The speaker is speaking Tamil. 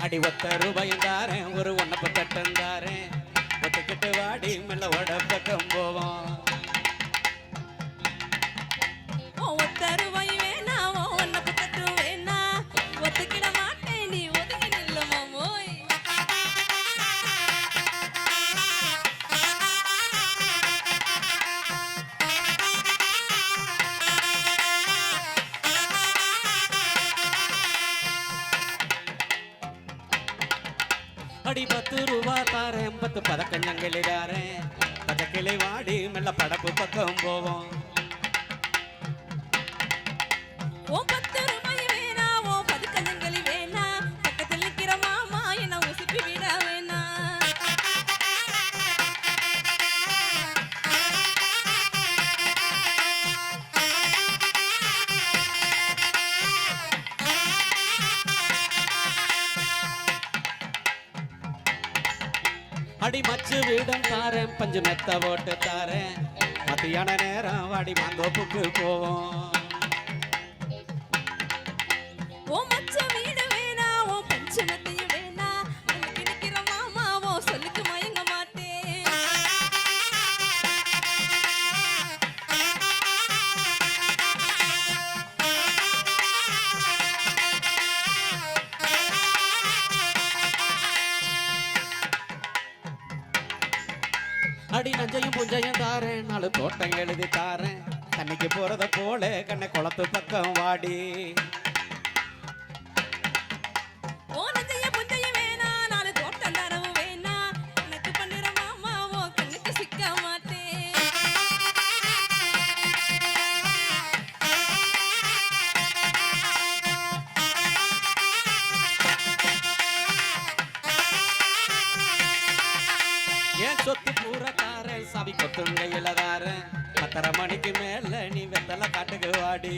அடி ஒத்த ரூபாயும் தாரேன் ஒரு ஒன்னப்ப தட்டம் தாரேன் ஒத்துக்கிட்டு வாடி மெல்ல ஓட அடி பத்து ரூபா தாரேன். பத்து பதக்கஞ்சங்கிளி தாரேன். பதக்கிளை வாடி மெல்ல படப்பு பக்கம் போவோம். வாடி மச்சு வீடும் தாரேன். பஞ்சு மெத்த ஓட்டு தாரேன். மத்தியான நேரம் வாடி மாந்தோப்புக்கு போவோம். அடி நஞ்சையும் புஞ்சையும் தாரேன் நாலு தோட்டம் எழுதி தாரேன். தண்ணிக்கு போறத போல கண்ணை குளத்து பக்கம் வாடி. ஓ நஞ்சைய புஞ்சைய வேணா பத்தரை மணிக்கு மேல நீ வெத்தலை காட்டுக்கு வாடி.